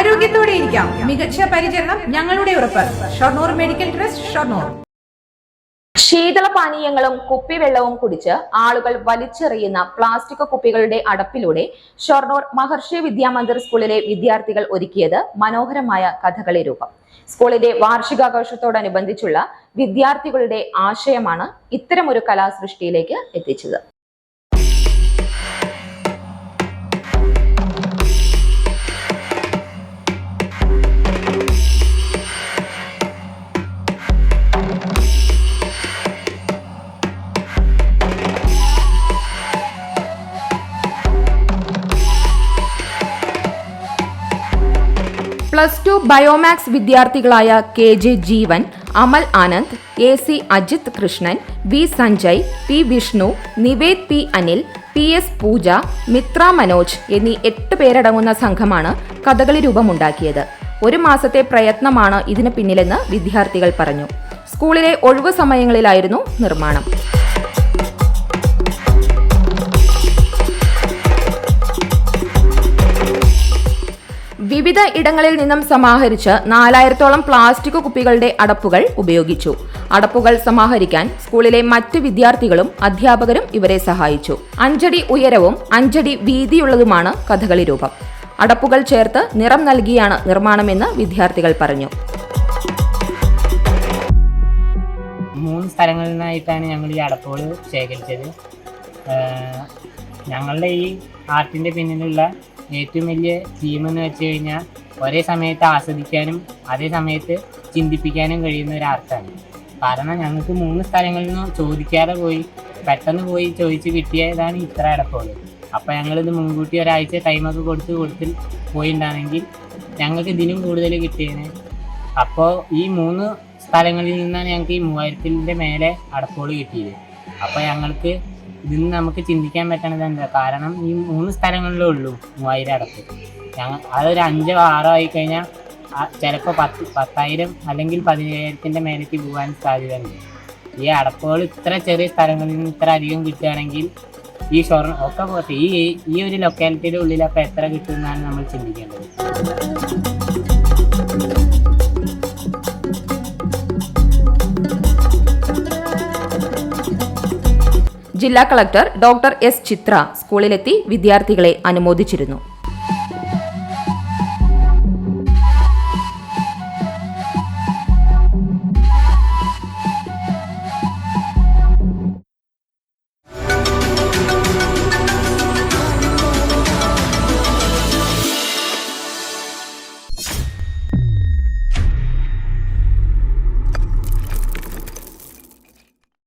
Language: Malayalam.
ആരോഗ്യത്തോടെ ഇരിക്കാം. മികച്ച പരിചരണം ഞങ്ങളുടെ ഉറപ്പ്. Shoranur medical trust Shoranur. ശീതള പാനീയങ്ങളും കുപ്പിവെള്ളവും കുടിച്ച് ആളുകൾ വലിച്ചെറിയുന്ന പ്ലാസ്റ്റിക് കുപ്പികളുടെ അടപ്പിലൂടെ ഷൊർണൂർ മഹർഷി വിദ്യാമന്ദിർ സ്കൂളിലെ വിദ്യാർത്ഥികൾ ഒരുക്കിയത് മനോഹരമായ കഥകളി രൂപം. സ്കൂളിന്റെ വാർഷികാഘോഷത്തോടനുബന്ധിച്ചുള്ള വിദ്യാർത്ഥികളുടെ ആശയമാണ് ഇത്തരമൊരു കലാസൃഷ്ടിയിലേക്ക് എത്തിച്ചത്. Plus two biomaths വിദ്യാർത്ഥികളായ K J Jeevan Amal Anand A C Ajith Krishnan V Sanjay P Vishnu Nived P Anil P S Pooja Mithra Manoj എന്നീ എട്ട് പേരടങ്ങുന്ന സംഘമാണ് കഥകളി രൂപമുണ്ടാക്കിയത്. ഒരു മാസത്തെ പ്രയത്നമാണ് ഇതിന് പിന്നിലെന്ന് വിദ്യാർത്ഥികൾ പറഞ്ഞു. സ്കൂളിലെ ഒഴിവു സമയങ്ങളിലായിരുന്നു നിർമ്മാണം. വിവിധ ഇടങ്ങളിൽ നിന്നും സമാഹരിച്ച് നാലായിരത്തോളം പ്ലാസ്റ്റിക് കുപ്പികളുടെ അടപ്പുകൾ ഉപയോഗിച്ചു. അടപ്പുകൾ സമാഹരിക്കാൻ സ്കൂളിലെ മറ്റു വിദ്യാർത്ഥികളും അധ്യാപകരും ഇവരെ സഹായിച്ചു. അഞ്ചടി ഉയരവും അഞ്ചടി വീതിയുള്ളതുമാണ് കഥകളി രൂപം. അടപ്പുകൾ ചേർത്ത് നിറം നൽകിയാണ് നിർമ്മാണമെന്ന് വിദ്യാർത്ഥികൾ പറഞ്ഞു. മൂന്ന് സ്ഥലങ്ങളിൽ നിന്നായിട്ടാണ് ഞങ്ങൾ ഈ അടപ്പുകൾ ശേഖരിച്ചത്. ഞങ്ങളുടെ ഈ ആർട്ടിന്റെ പിന്നിലുള്ള ഏറ്റവും വലിയ തീം എന്ന് വെച്ച് കഴിഞ്ഞാൽ ഒരേ സമയത്ത് ആസ്വദിക്കാനും അതേ സമയത്ത് ചിന്തിപ്പിക്കാനും കഴിയുന്ന ഒരു ആർട്ടാണ് കാരണം ഞങ്ങൾക്ക് മൂന്ന് സ്ഥലങ്ങളിൽ നിന്ന് ചോദിക്കാതെ പോയി പെട്ടെന്ന് പോയി ചോദിച്ച് കിട്ടിയതാണ് ഇത്ര അടക്കമുള്ളത്. അപ്പോൾ ഞങ്ങളിത് മുൻകൂട്ടി ഒരാഴ്ച ടൈമൊക്കെ കൊടുത്ത് കൊടുത്ത് പോയിട്ടുണ്ടാണെങ്കിൽ ഞങ്ങൾക്ക് ഇതിനും കൂടുതൽ കിട്ടിയേനെ. അപ്പോൾ ഈ മൂന്ന് സ്ഥലങ്ങളിൽ നിന്നാണ് ഞങ്ങൾക്ക് ഈ മൂവായിരത്തിന്റെ മേലെ അടപ്പുകൾ കിട്ടിയത്. അപ്പോൾ ഞങ്ങൾക്ക് ഇതിന് നമുക്ക് ചിന്തിക്കാൻ പറ്റണത് എന്താ? കാരണം ഈ മൂന്ന് സ്ഥലങ്ങളിലേ ഉള്ളൂ മൂവായിരം അടപ്പ്. ഞങ്ങൾ അതൊരു അഞ്ചോ ആറോ ആയി കഴിഞ്ഞാൽ ചിലപ്പോൾ പത്ത് പത്തായിരം അല്ലെങ്കിൽ പതിനയ്യായിരത്തിന്റെ മേലേക്ക് പോകാൻ സാധ്യതയുണ്ട്. ഈ അടപ്പുകൾ ഇത്ര ചെറിയ സ്ഥലങ്ങളിൽ നിന്ന് ഇത്ര അധികം കിട്ടുകയാണെങ്കിൽ ഈ ഷൊർണ ഒക്കെ പോട്ടെ. ഈ ഈ ഒരു ലൊക്കാലിറ്റിയുടെ ഉള്ളിൽ അപ്പോൾ എത്ര കിട്ടുമെന്നാണ് നമ്മൾ ചിന്തിക്കേണ്ടത്. ജില്ലാ കളക്ടർ ഡോക്ടർ എസ് ചിത്ര സ്കൂളിലെത്തി വിദ്യാർത്ഥികളെ അനുമോദിച്ചിരുന്നു.